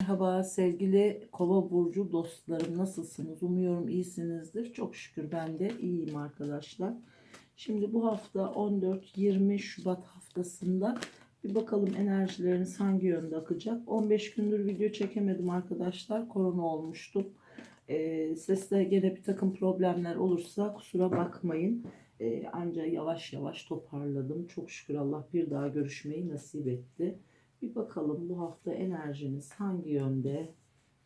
Merhaba sevgili Kova burcu dostlarım nasılsınız? Umuyorum iyisinizdir. Çok şükür ben de iyiyim arkadaşlar. Şimdi bu hafta 14-20 Şubat haftasında bir bakalım enerjileriniz hangi yönde akacak. 15 gündür video çekemedim arkadaşlar. Korona olmuştum. Ee, seste gene bir takım problemler olursa kusura bakmayın. Ee, ancak yavaş yavaş toparladım. Çok şükür Allah bir daha görüşmeyi nasip etti. Bir bakalım bu hafta enerjiniz hangi yönde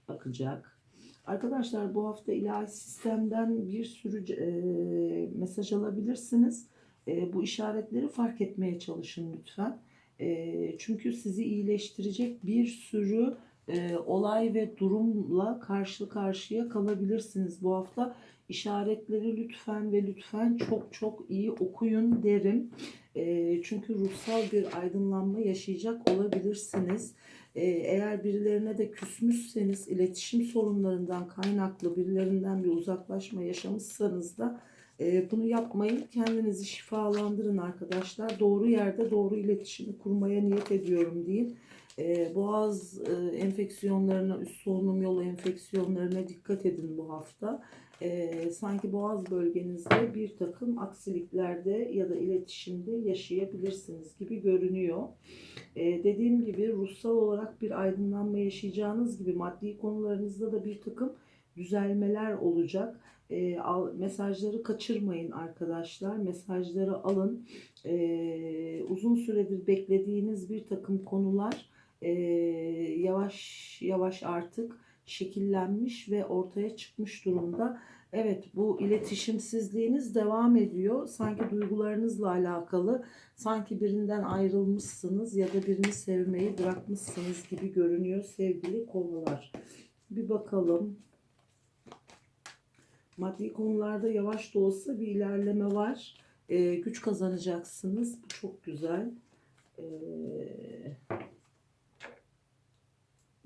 akacak? Arkadaşlar bu hafta ilahi sistemden bir sürü e, mesaj alabilirsiniz. E, bu işaretleri fark etmeye çalışın lütfen. E, çünkü sizi iyileştirecek bir sürü e, olay ve durumla karşı karşıya kalabilirsiniz bu hafta. İşaretleri lütfen ve lütfen çok çok iyi okuyun derim. E, çünkü ruhsal bir aydınlanma yaşayacak olabilirsiniz. E, eğer birilerine de küsmüşseniz, iletişim sorunlarından kaynaklı birilerinden bir uzaklaşma yaşamışsanız da e, bunu yapmayın. Kendinizi şifalandırın arkadaşlar. Doğru yerde doğru iletişimi kurmaya niyet ediyorum deyin. E, boğaz e, enfeksiyonlarına, üst solunum yolu enfeksiyonlarına dikkat edin bu hafta. E, sanki boğaz bölgenizde bir takım aksiliklerde ya da iletişimde yaşayabilirsiniz gibi görünüyor. E, dediğim gibi ruhsal olarak bir aydınlanma yaşayacağınız gibi maddi konularınızda da bir takım düzelmeler olacak. E, al, mesajları kaçırmayın arkadaşlar. Mesajları alın. E, uzun süredir beklediğiniz bir takım konular e, yavaş yavaş artık şekillenmiş ve ortaya çıkmış durumda. Evet bu iletişimsizliğiniz devam ediyor. Sanki duygularınızla alakalı, sanki birinden ayrılmışsınız ya da birini sevmeyi bırakmışsınız gibi görünüyor sevgili konular. Bir bakalım. Maddi konularda yavaş da olsa bir ilerleme var. Ee, güç kazanacaksınız. Bu çok güzel. Ee,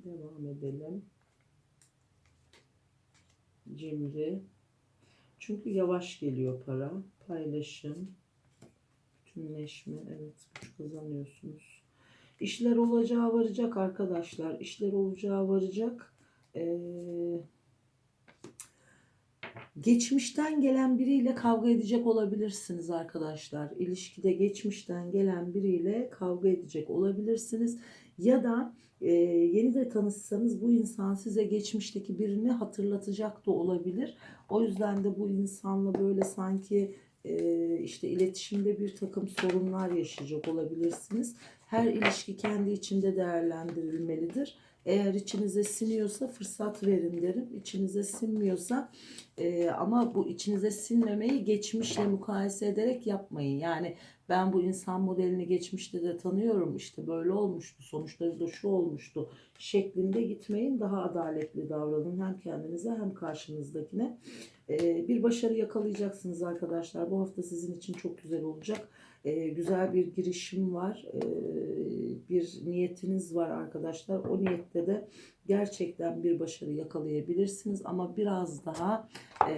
devam edelim. Cimri. Çünkü yavaş geliyor para. Paylaşım. Bütünleşme. Evet güç kazanıyorsunuz. İşler olacağı varacak arkadaşlar. İşler olacağı varacak. Ee, geçmişten gelen biriyle kavga edecek olabilirsiniz arkadaşlar. İlişkide geçmişten gelen biriyle kavga edecek olabilirsiniz. Ya da e, yeni de tanışsanız bu insan size geçmişteki birini hatırlatacak da olabilir. O yüzden de bu insanla böyle sanki e, işte iletişimde bir takım sorunlar yaşayacak olabilirsiniz. Her ilişki kendi içinde değerlendirilmelidir. Eğer içinize siniyorsa fırsat verin derim. İçinize sinmiyorsa e, ama bu içinize sinmemeyi geçmişle mukayese ederek yapmayın. Yani ben bu insan modelini geçmişte de tanıyorum işte böyle olmuştu sonuçları da şu olmuştu şeklinde gitmeyin. Daha adaletli davranın hem kendinize hem karşınızdakine. E, bir başarı yakalayacaksınız arkadaşlar. Bu hafta sizin için çok güzel olacak. E, güzel bir girişim var. E, bir niyetiniz var arkadaşlar. O niyette de gerçekten bir başarı yakalayabilirsiniz. Ama biraz daha e,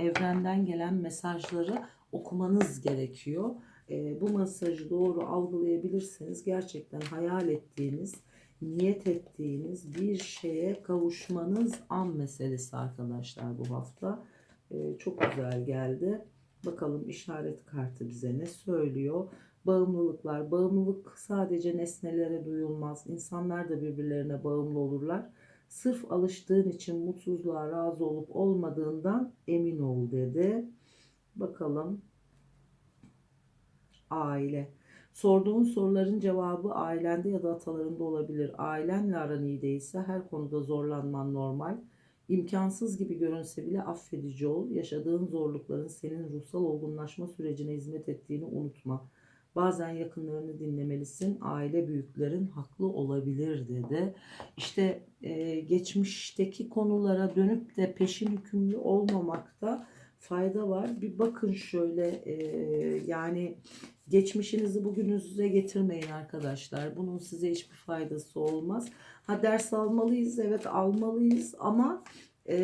evrenden gelen mesajları okumanız gerekiyor. E, bu mesajı doğru algılayabilirseniz gerçekten hayal ettiğiniz, niyet ettiğiniz bir şeye kavuşmanız an meselesi arkadaşlar bu hafta. E, çok güzel geldi. Bakalım işaret kartı bize ne söylüyor? Bağımlılıklar. Bağımlılık sadece nesnelere duyulmaz. İnsanlar da birbirlerine bağımlı olurlar. Sırf alıştığın için mutsuzluğa razı olup olmadığından emin ol dedi. Bakalım. Aile. Sorduğun soruların cevabı ailende ya da atalarında olabilir. Ailenle aran iyi değilse her konuda zorlanman normal. İmkansız gibi görünse bile affedici ol. Yaşadığın zorlukların senin ruhsal olgunlaşma sürecine hizmet ettiğini unutma. Bazen yakınlarını dinlemelisin. Aile büyüklerin haklı olabilir dedi. İşte e, geçmişteki konulara dönüp de peşin hükümlü olmamakta fayda var. Bir bakın şöyle e, yani geçmişinizi bugününüze getirmeyin arkadaşlar. Bunun size hiçbir faydası olmaz. Ha ders almalıyız evet almalıyız ama e,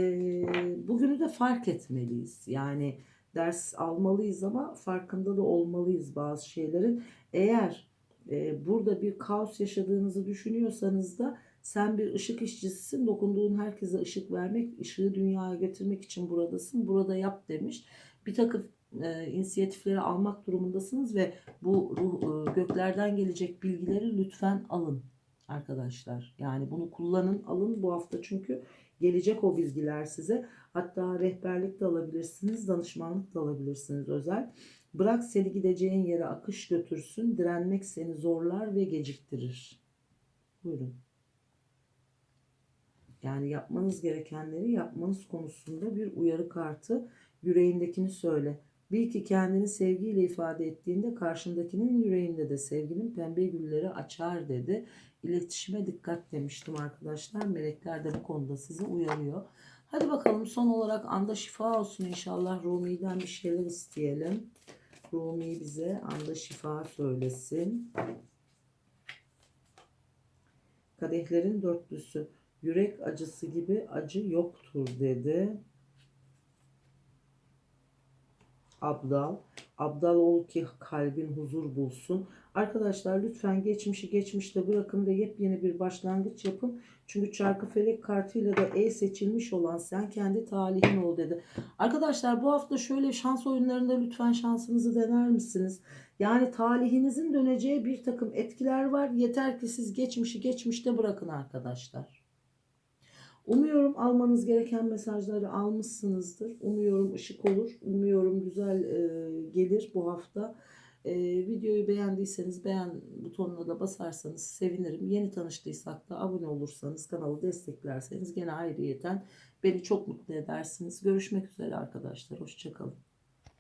bugünü de fark etmeliyiz. Yani ders almalıyız ama farkında da olmalıyız bazı şeylerin. Eğer e, burada bir kaos yaşadığınızı düşünüyorsanız da Sen bir ışık işçisisin. Dokunduğun herkese ışık vermek, ışığı dünyaya getirmek için buradasın. Burada yap demiş. Bir takım e, inisiyatifleri almak durumundasınız ve bu ruh, e, göklerden gelecek bilgileri lütfen alın arkadaşlar. Yani bunu kullanın, alın bu hafta çünkü gelecek o bilgiler size. Hatta rehberlik de alabilirsiniz, danışmanlık da alabilirsiniz özel. Bırak seni gideceğin yere akış götürsün, direnmek seni zorlar ve geciktirir. Buyurun. Yani yapmanız gerekenleri yapmanız konusunda bir uyarı kartı. Yüreğindekini söyle. Bil ki kendini sevgiyle ifade ettiğinde karşındakinin yüreğinde de sevginin pembe gülleri açar dedi. İletişime dikkat demiştim arkadaşlar. Melekler de bu konuda sizi uyarıyor. Hadi bakalım son olarak anda şifa olsun inşallah. Rumi'den bir şeyler isteyelim. Rumi bize anda şifa söylesin. Kadehlerin dörtlüsü. Yürek acısı gibi acı yoktur dedi. Abdal. Abdal ol ki kalbin huzur bulsun. Arkadaşlar lütfen geçmişi geçmişte bırakın ve yepyeni bir başlangıç yapın. Çünkü çarkı felek kartıyla da E seçilmiş olan sen kendi talihin ol dedi. Arkadaşlar bu hafta şöyle şans oyunlarında lütfen şansınızı dener misiniz? Yani talihinizin döneceği bir takım etkiler var. Yeter ki siz geçmişi geçmişte bırakın arkadaşlar. Umuyorum almanız gereken mesajları almışsınızdır. Umuyorum ışık olur. Umuyorum güzel e, gelir bu hafta. E, videoyu beğendiyseniz beğen butonuna da basarsanız sevinirim. Yeni tanıştıysak da abone olursanız kanalı desteklerseniz gene ayrıyeten beni çok mutlu edersiniz. Görüşmek üzere arkadaşlar. Hoşçakalın.